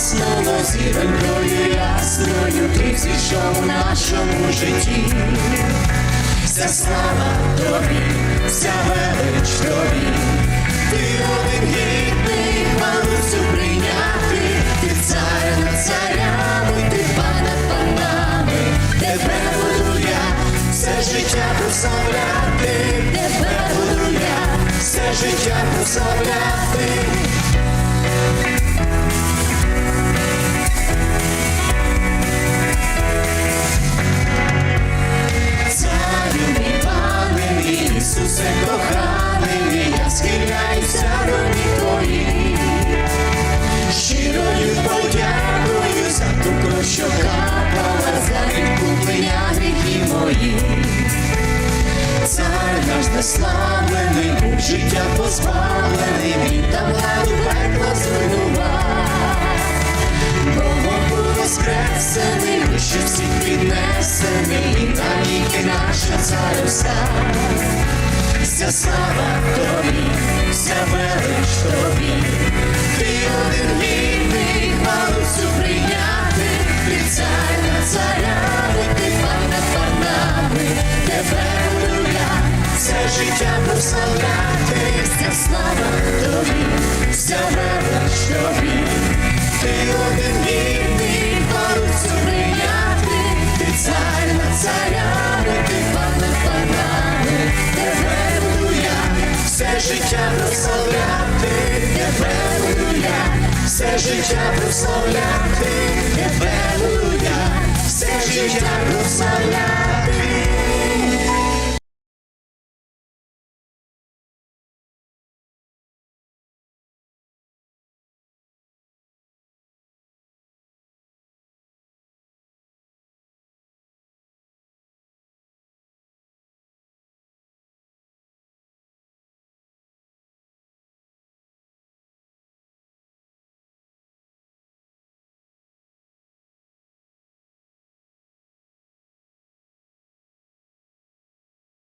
гаснуло зіронькою ясною, ти зійшов у нашому житті. Вся слава тобі, вся велич тобі, ти один гідний хвалу прийняти, ти цар над царями, ти пан над панами, тебе буду я все життя прославляти, тебе буду я все життя прославляти. Неславлений, життя позбавлений, він там владу пекла зруйнував. Богом був воскресений, вище всіх піднесений, і навіки наша царю. Вся слава тобі, вся велич тобі, ти один вся слава тобі, вся велич тобі, ти один хвалу всю прийняти, ти цар над царями, ти пан над панами, тебе буду я все життя прославляти, тебе буду я все життя прославляти, тебе буду я все життя прославляти.